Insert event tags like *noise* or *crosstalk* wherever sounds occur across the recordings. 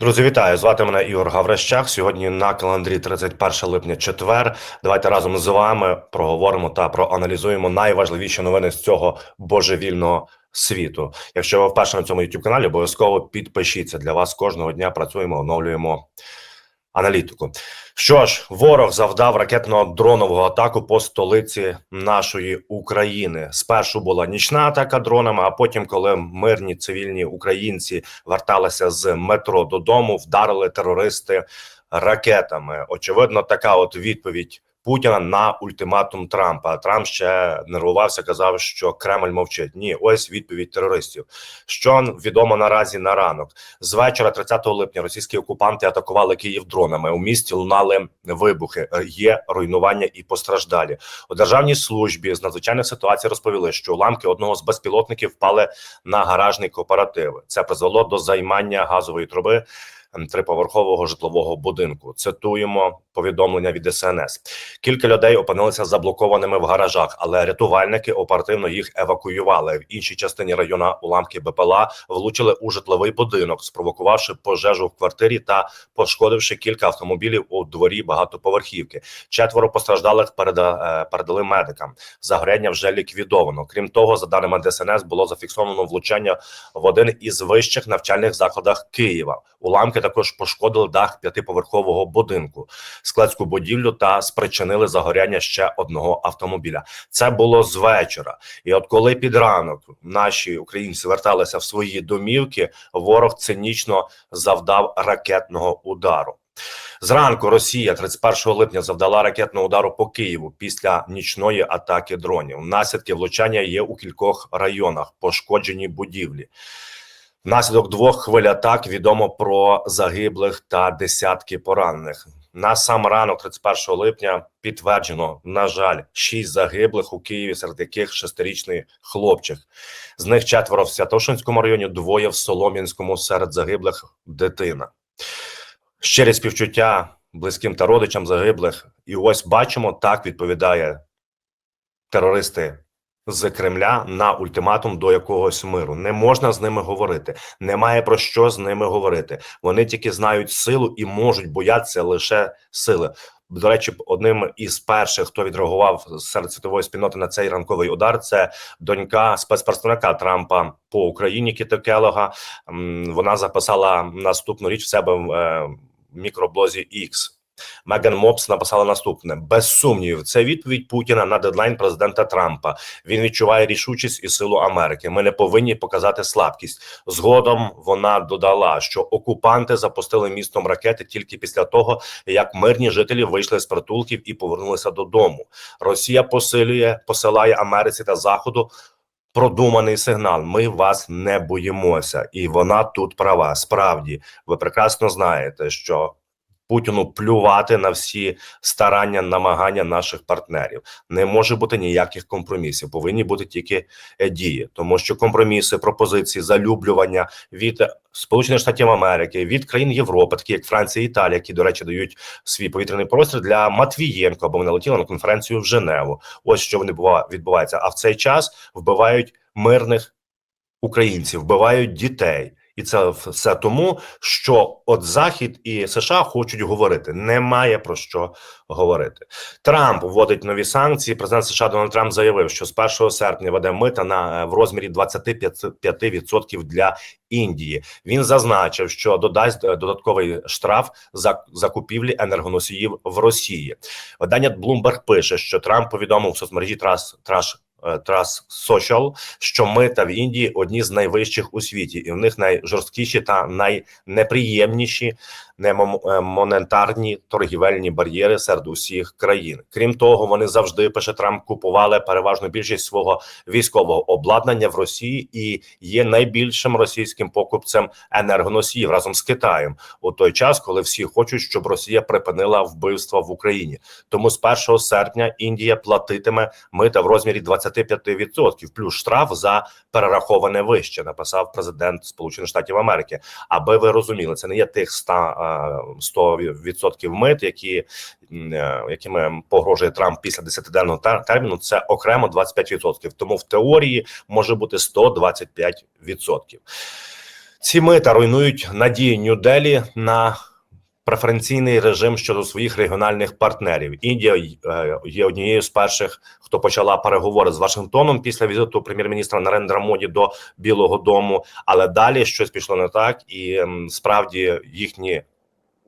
Друзі, вітаю! Звати мене Ігор Гаврищак. Сьогодні на календарі 31 липня четвер. Давайте разом з вами проговоримо та проаналізуємо найважливіші новини з цього божевільного світу. Якщо ви вперше на цьому youtube каналі, обов'язково підпишіться для вас кожного дня. Працюємо, оновлюємо аналітику. Що ж, ворог завдав ракетно-дронову атаку по столиці нашої України. Спершу була нічна атака дронами, а потім, коли мирні цивільні українці верталися з метро додому, вдарили терористи ракетами. Очевидно, така от відповідь. Путіна на ультиматум Трампа. Трамп ще нервувався, казав, що Кремль мовчить. Ні, ось відповідь терористів. Що відомо наразі на ранок з вечора, 30 липня, російські окупанти атакували Київ дронами. У місті лунали вибухи. Є руйнування і постраждалі у державній службі з надзвичайних ситуацій. Розповіли, що уламки одного з безпілотників впали на гаражний кооператив. Це призвело до займання газової труби триповерхового житлового будинку. Цитуємо повідомлення від СНС. Кілька людей опинилися заблокованими в гаражах, але рятувальники оперативно їх евакуювали. В іншій частині району уламки БПЛА влучили у житловий будинок, спровокувавши пожежу в квартирі та пошкодивши кілька автомобілів у дворі багатоповерхівки. Четверо постраждалих переда, е, передали медикам. Загоряння вже ліквідовано. Крім того, за даними ДСНС, було зафіксовано влучання в один із вищих навчальних закладах Києва. Уламки також пошкодили дах п'ятиповерхового будинку, складську будівлю та спричинили загоряння ще одного автомобіля. Це було з вечора. І от коли під ранок наші українці верталися в свої домівки, ворог цинічно завдав ракетного удару. Зранку Росія 31 липня завдала ракетного удару по Києву після нічної атаки дронів. Наслідки влучання є у кількох районах, пошкоджені будівлі. Внаслідок двох хвиль атак відомо про загиблих та десятки поранених. На сам ранок, 31 липня, підтверджено, на жаль, шість загиблих у Києві, серед яких шестирічний хлопчик. З них четверо в Святошинському районі, двоє в Солом'янському серед загиблих дитина. Щирі співчуття близьким та родичам загиблих. І ось бачимо, так відповідає терористи з Кремля на ультиматум до якогось миру. Не можна з ними говорити, немає про що з ними говорити. Вони тільки знають силу і можуть боятися лише сили. До речі, одним із перших, хто відреагував серед світової спільноти на цей ранковий удар, це донька спецпредставника Трампа по Україні Кіта Келога. Вона записала наступну річ в себе в е, мікроблозі X. Меган Мопс написала наступне: без сумнівів, це відповідь Путіна на дедлайн президента Трампа. Він відчуває рішучість і силу Америки. Ми не повинні показати слабкість. Згодом вона додала, що окупанти запустили містом ракети тільки після того, як мирні жителі вийшли з притулків і повернулися додому. Росія посилює, посилає Америці та Заходу. Продуманий сигнал. Ми вас не боїмося, і вона тут права. Справді, ви прекрасно знаєте, що Путіну плювати на всі старання, намагання наших партнерів. Не може бути ніяких компромісів. Повинні бути тільки е, дії, тому що компроміси, пропозиції, залюблювання від Сполучених Штатів Америки, від країн Європи, такі як Франція, і Італія, які до речі дають свій повітряний простір для Матвієнко, або вона летіла на конференцію в Женеву. Ось що вони відбувається. А в цей час вбивають мирних українців, вбивають дітей. І це все тому, що от Захід і США хочуть говорити. Немає про що говорити. Трамп вводить нові санкції. Президент США Дональд Трамп заявив, що з 1 серпня веде мита на в розмірі 25% для Індії. Він зазначив, що додасть додатковий штраф за закупівлі енергоносіїв в Росії. Видання Bloomberg пише, що Трамп повідомив в соцмережі Трас Траш Trust Social, що ми та в Індії одні з найвищих у світі, і в них найжорсткіші та найнеприємніші не е, монетарні торгівельні бар'єри серед усіх країн. Крім того, вони завжди пише Трамп купували переважну більшість свого військового обладнання в Росії і є найбільшим російським покупцем енергоносіїв разом з Китаєм у той час, коли всі хочуть, щоб Росія припинила вбивства в Україні. Тому з 1 серпня Індія платитиме мита в розмірі 25% плюс штраф за перераховане вище. Написав президент Сполучених Штатів Америки. Аби ви розуміли, це не є тих 100 100% мит, які е, якими погрожує Трамп після 10-денного терміну. Це окремо 25%. Тому в теорії може бути 125%. Ці мита руйнують надії Нью-Делі на преференційний режим щодо своїх регіональних партнерів. Індія е, є однією з перших, хто почала переговори з Вашингтоном після візиту прем'єр-міністра Нарендра Моді до Білого Дому. Але далі щось пішло не так, і справді їхні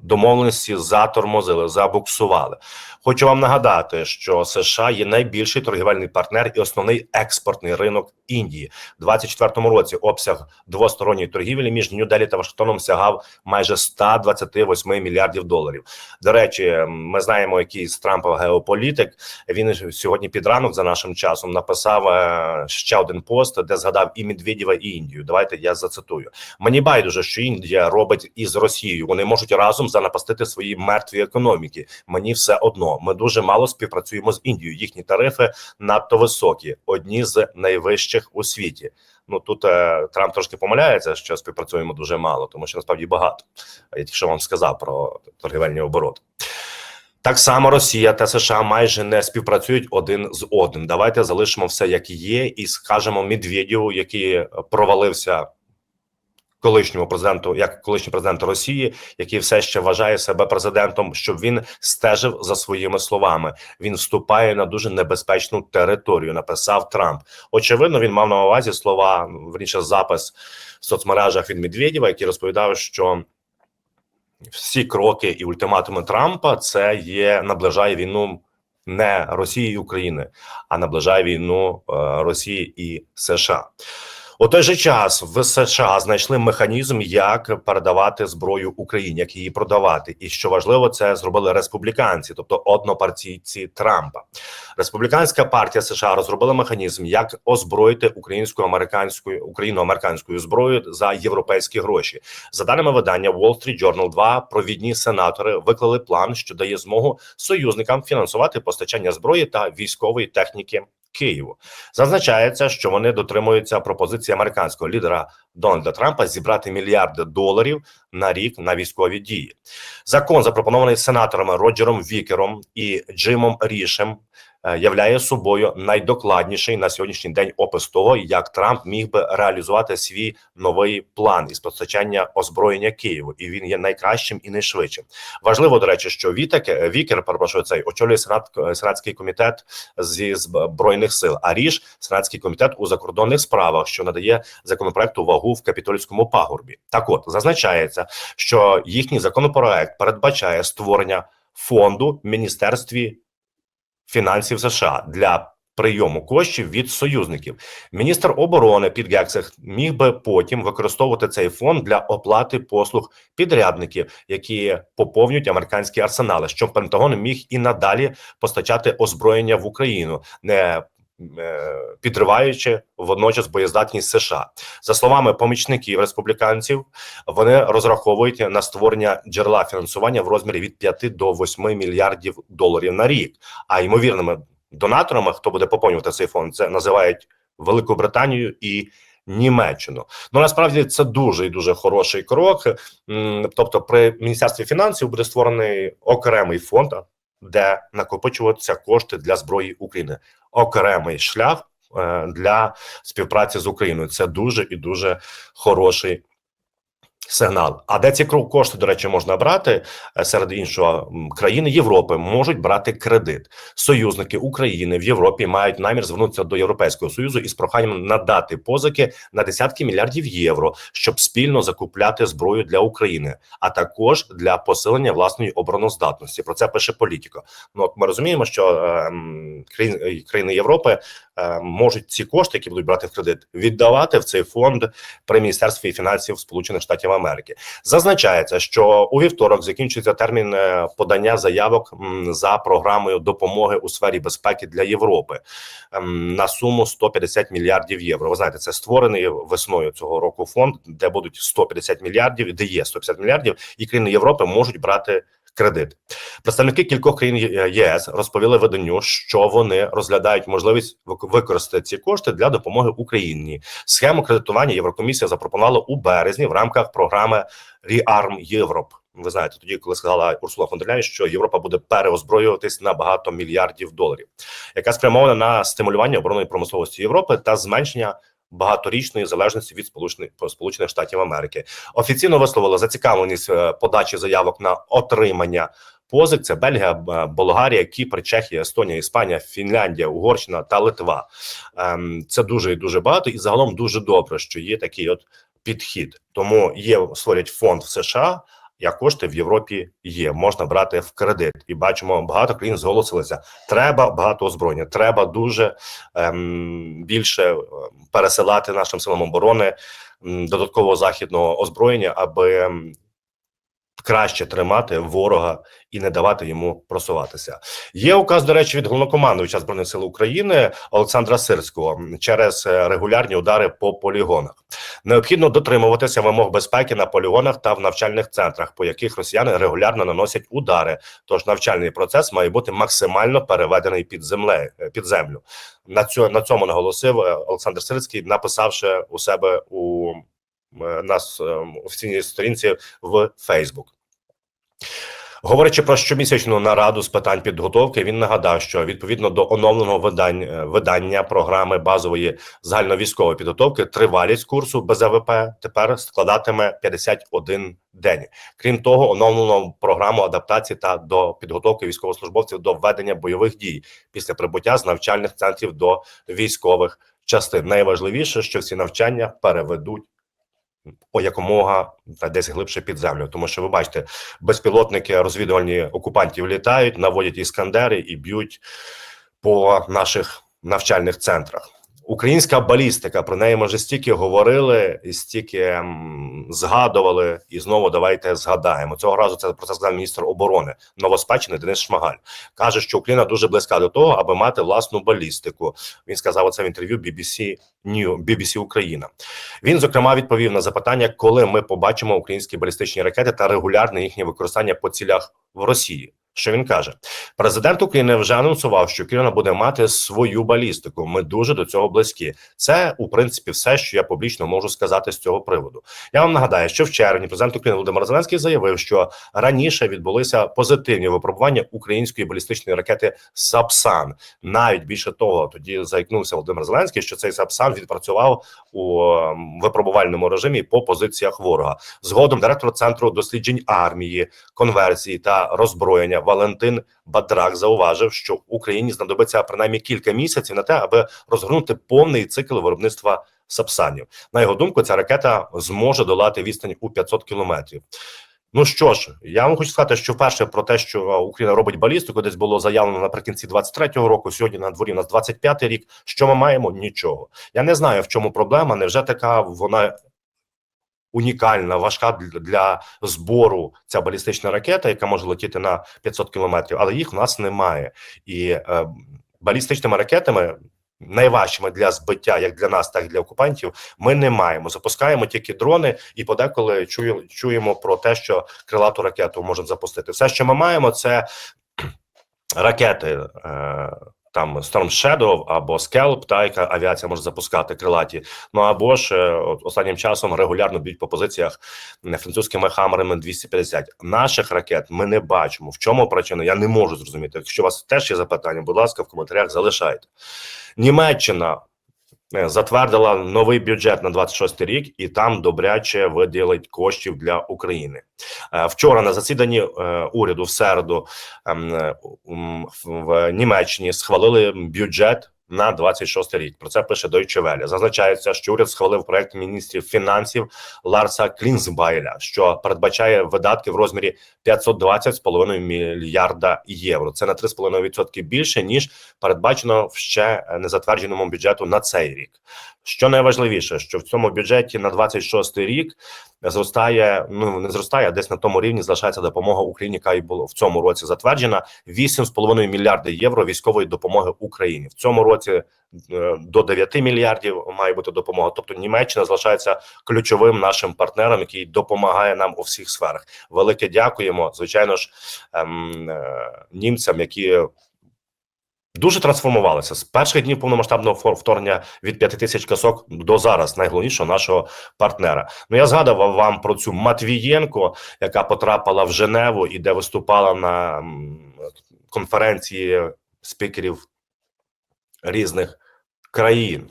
домовленості затормозили, забуксували. Хочу вам нагадати, що США є найбільший торгівельний партнер і основний експортний ринок Індії. У 2024 році обсяг двосторонньої торгівлі між Нью-Делі та Вашингтоном сягав майже 128 мільярдів доларів. До речі, ми знаємо, який з Трампа геополітик. Він сьогодні під ранок за нашим часом написав е, ще один пост, де згадав і Медведєва, і Індію. Давайте я зацитую. Мені байдуже, що Індія робить із Росією. Вони можуть разом занапастити свої мертві економіки. Мені все одно. Ми дуже мало співпрацюємо з Індією. Їхні тарифи надто високі, одні з найвищих у світі. Ну тут е, Трамп трошки помиляється, що співпрацюємо дуже мало, тому що насправді багато. Я тільки що вам сказав про торгівельні обороти. Так само Росія та США майже не співпрацюють один з одним. Давайте залишимо все як є, і скажемо Медведєву, який провалився колишньому президенту, як колишній президент Росії, який все ще вважає себе президентом, щоб він стежив за своїми словами. Він вступає на дуже небезпечну територію. Написав Трамп. Очевидно, він мав на увазі слова верніше запис в соцмережах від Медведєва, який розповідав, що. Всі кроки і ультиматуми Трампа це є наближає війну не Росії і України, а наближає війну е, Росії і США. У той же час в США знайшли механізм, як передавати зброю Україні, як її продавати, і що важливо, це зробили республіканці, тобто однопартійці Трампа. Республіканська партія США розробила механізм, як озброїти українську американською україно-американською зброєю за європейські гроші. За даними видання Wall Street Journal, два провідні сенатори виклали план, що дає змогу союзникам фінансувати постачання зброї та військової техніки. Києву зазначається, що вони дотримуються пропозиції американського лідера Дональда Трампа зібрати мільярди доларів на рік на військові дії. Закон запропонований сенаторами Роджером Вікером і Джимом Рішем. Е, Являє собою найдокладніший на сьогоднішній день опис того, як Трамп міг би реалізувати свій новий план із постачання озброєння Києву, і він є найкращим і найшвидшим. Важливо до речі, що Вітак Вікер перепрошую цей очолює сенат сенатський комітет зі збройних сил. А ріж сенатський комітет у закордонних справах, що надає законопроекту вагу в капітольському пагорбі. Так, от зазначається, що їхній законопроект передбачає створення фонду в міністерстві фінансів США для. Прийому коштів від союзників міністр оборони під гексах міг би потім використовувати цей фонд для оплати послуг підрядників, які поповнюють американські арсенали, щоб Пентагон міг і надалі постачати озброєння в Україну, не підриваючи водночас боєздатність США. За словами помічників республіканців, вони розраховують на створення джерела фінансування в розмірі від 5 до 8 мільярдів доларів на рік. А ймовірними донаторами, хто буде поповнювати цей фонд, це називають Велику Британію і. Німеччину ну насправді це дуже і дуже хороший крок. Тобто, при міністерстві фінансів буде створений окремий фонд, де накопичуватися кошти для зброї України. Окремий шлях е, для співпраці з Україною. Це дуже і дуже хороший сигнал. А де ці кошти, до речі, можна брати Е, серед іншого країни Європи можуть брати кредит. Союзники України в Європі мають намір звернутися до Європейського союзу із проханням надати позики на десятки мільярдів євро, щоб спільно закупляти зброю для України, а також для посилення власної обороноздатності. Про це пише політика. Ну ми розуміємо, що е, е, країни Європи е, можуть ці кошти, які будуть брати в кредит, віддавати в цей фонд при міністерстві фінансів Сполучених Штатів Америки. Зазначається, що у вівторок закінчується термін е, подання заявок за програмою допомоги у сфері безпеки для Європи ем, на суму 150 мільярдів євро. Ви знаєте, це створений весною цього року фонд, де будуть 150 мільярдів, де є 150 мільярдів, і країни Європи можуть брати. Кредит представники кількох країн ЄС розповіли виданню, що вони розглядають можливість використати ці кошти для допомоги Україні. Схему кредитування Єврокомісія запропонувала у березні в рамках програми Rearm Europe. Ви знаєте, тоді, коли сказала Урсула фон що Європа буде переозброюватись на багато мільярдів доларів, яка спрямована на стимулювання оборонної промисловості Європи та зменшення багаторічної залежності від Сполучених Сполучених Штатів Америки. Офіційно висловили зацікавленість е, подачі заявок на отримання позик. Це Бельгія, Болгарія, Кіпр, Чехія, Естонія, Іспанія, Фінляндія, Угорщина та Литва. Ем, Це дуже і дуже багато, і загалом дуже добре, що є такий от підхід. Тому є створять фонд в США. А кошти в Європі є, можна брати в кредит, і бачимо, багато країн зголосилися. Треба багато озброєння. Треба дуже ем, більше ем, пересилати нашим силам оборони ем, додаткового західного озброєння, аби ем, краще тримати ворога і не давати йому просуватися. Є указ, до речі, від головнокомандуюча збройних сил України Олександра Сирського через е, регулярні удари по полігонах. Необхідно дотримуватися вимог безпеки на полігонах та в навчальних центрах, по яких росіяни регулярно наносять удари. Тож навчальний процес має бути максимально переведений під землею під землю. На цьому на цьому наголосив е, Олександр Сирський, написавши у себе у е, нас е, офіційній сторінці в Фейсбук. Говорячи про щомісячну нараду з питань підготовки, він нагадав, що відповідно до оновленого видання, видання програми базової загальновійськової підготовки, тривалість курсу без АВП тепер складатиме 51 день. Крім того, оновлено програму адаптації та до підготовки військовослужбовців до ведення бойових дій після прибуття з навчальних центрів до військових частин. Найважливіше, що всі навчання переведуть якомога та десь глибше під землю, тому що ви бачите, безпілотники розвідувальні окупантів літають, наводять іскандери і б'ють по наших навчальних центрах. Українська балістика про неї ми вже стільки говорили і стільки згадували, і знову давайте згадаємо. Цього разу це про це сказав міністр оборони новоспечений Денис Шмагаль. каже, що Україна дуже близька до того, аби мати власну балістику. Він сказав це в інтерв'ю BBC New, BBC Україна. Він зокрема відповів на запитання, коли ми побачимо українські балістичні ракети та регулярне їхнє використання по цілях в Росії. Що він каже? Президент України вже анонсував, що Україна буде мати свою балістику. Ми дуже до цього близькі. Це у принципі все, що я публічно можу сказати з цього приводу. Я вам нагадаю, що в червні президент України Володимир Зеленський заявив, що раніше відбулися позитивні випробування української балістичної ракети Сапсан. Навіть більше того, тоді заікнувся Володимир Зеленський, що цей Сапсан відпрацював у випробувальному режимі по позиціях ворога. Згодом директор центру досліджень армії, конверсії та роззброєння Валентин Бадрак зауважив, що Україні знадобиться принаймні кілька місяців на те, аби розгорнути повний цикл виробництва сапсанів. На його думку, ця ракета зможе долати відстань у 500 кілометрів. Ну що ж, я вам хочу сказати, що вперше про те, що Україна робить балістику, десь було заявлено наприкінці 23-го року. Сьогодні на дворі у нас 25-й рік. Що ми маємо? Нічого. Я не знаю, в чому проблема. Невже така вона унікальна, важка для, збору ця балістична ракета, яка може летіти на 500 кілометрів, але їх в нас немає. І е, балістичними ракетами. Найважчими для збиття, як для нас, так і для окупантів, ми не маємо. Запускаємо тільки дрони, і подеколи чую, чуємо про те, що крилату ракету можуть запустити. Все, що ми маємо, це *clears throat* ракети. Е, там Storm Shadow або Scalp, та яка авіація може запускати крилаті. Ну або ж е, от останнім часом регулярно б'ють по позиціях французькими хамерами 250. Наших ракет ми не бачимо. В чому причина? Я не можу зрозуміти. Якщо у вас теж є запитання, будь ласка, в коментарях залишайте. Німеччина затвердила новий бюджет на 26 рік, і там добряче виділить коштів для України. Е, Вчора на засіданні е, уряду в середу ем, е, в Німеччині схвалили бюджет. На 26 рік про це пише Deutsche Welle. Зазначається, що уряд схвалив проект міністрів фінансів Ларса Клінсбайля, що передбачає видатки в розмірі 520,5 мільярда євро. Це на 3,5% більше ніж передбачено в ще незатвердженому бюджету на цей рік. Що найважливіше, що в цьому бюджеті на 26 рік зростає. Ну не зростає, а десь на тому рівні залишається допомога Україні, яка і було в цьому році затверджена 8,5 мільярди євро військової допомоги Україні в цьому році. е, До 9 мільярдів має бути допомога. Тобто Німеччина залишається ключовим нашим партнером, який допомагає нам у всіх сферах. Велике дякуємо, звичайно ж, ем, е, німцям, які дуже трансформувалися з перших днів повномасштабного вторгнення від 5 тисяч касок до зараз, найголовнішого нашого партнера. Ну я згадував вам про цю Матвієнко, яка потрапила в Женеву і де виступала на конференції спікерів різних країн.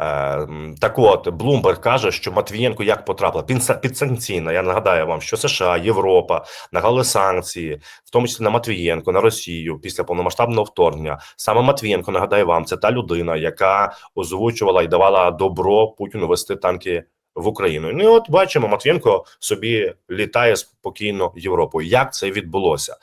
Е, так от, Блумберг каже, що Матвієнко як потрапила під, са- підсанкційна. Я нагадаю вам, що США, Європа наклали санкції, в тому числі на Матвієнко, на Росію після повномасштабного вторгнення. Саме Матвієнко, нагадаю вам, це та людина, яка озвучувала і давала добро Путіну вести танки в Україну. Ну і от бачимо, Матвієнко собі літає спокійно Європою. Як це відбулося?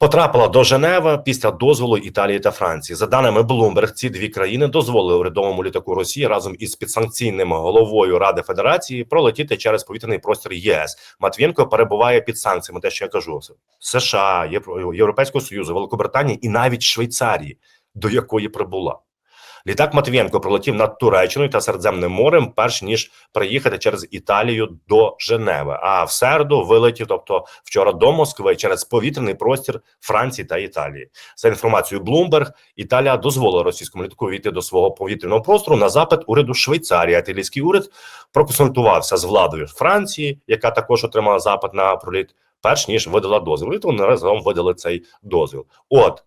Потрапила до Женева після дозволу Італії та Франції. За даними Bloomberg, ці дві країни дозволили урядовому літаку Росії разом із підсанкційним головою Ради Федерації пролетіти через повітряний простір ЄС. Матвієнко перебуває під санкціями. Те, що я кажу, США, Євро- Європейського союзу, Великобританії і навіть Швейцарії, до якої прибула. Літак Матвієнко пролетів над Туреччиною та Середземним морем, перш ніж приїхати через Італію до Женеви. А в середу вилетів, тобто вчора до Москви, через повітряний простір Франції та Італії. За інформацією Bloomberg, Італія дозволила російському літаку війти до свого повітряного простору на запит уряду Швейцарії. Італійський уряд проконсультувався з владою Франції, яка також отримала запит на проліт, перш ніж видала дозвіл. І то вони разом видали цей дозвіл. От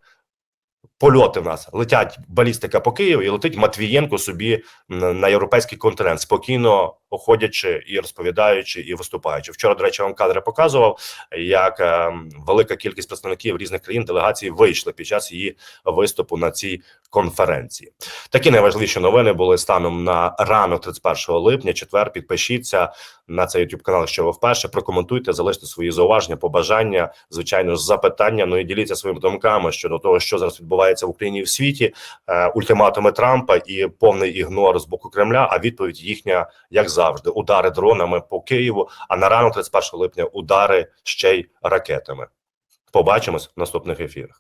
польоти в нас. Летять балістика по Києву і летить Матвієнко собі на європейський континент, спокійно оходячи і розповідаючи і виступаючи. Вчора, до речі, вам кадри показував, як е, велика кількість представників різних країн делегації вийшли під час її виступу на цій конференції. Такі найважливіші новини були станом на ранок 31 липня. Четвер підпишіться на цей YouTube канал, що ви вперше прокоментуйте, залиште свої зауваження, побажання, звичайно запитання. Ну і діліться своїми думками щодо того, що зараз відбувається в Україні і в світі. Е, ультиматуми Трампа і повний ігнор з боку Кремля. А відповідь їхня, як завжди, удари дронами по Києву. А на ранок 31 липня удари ще й ракетами. Побачимось в наступних ефірах.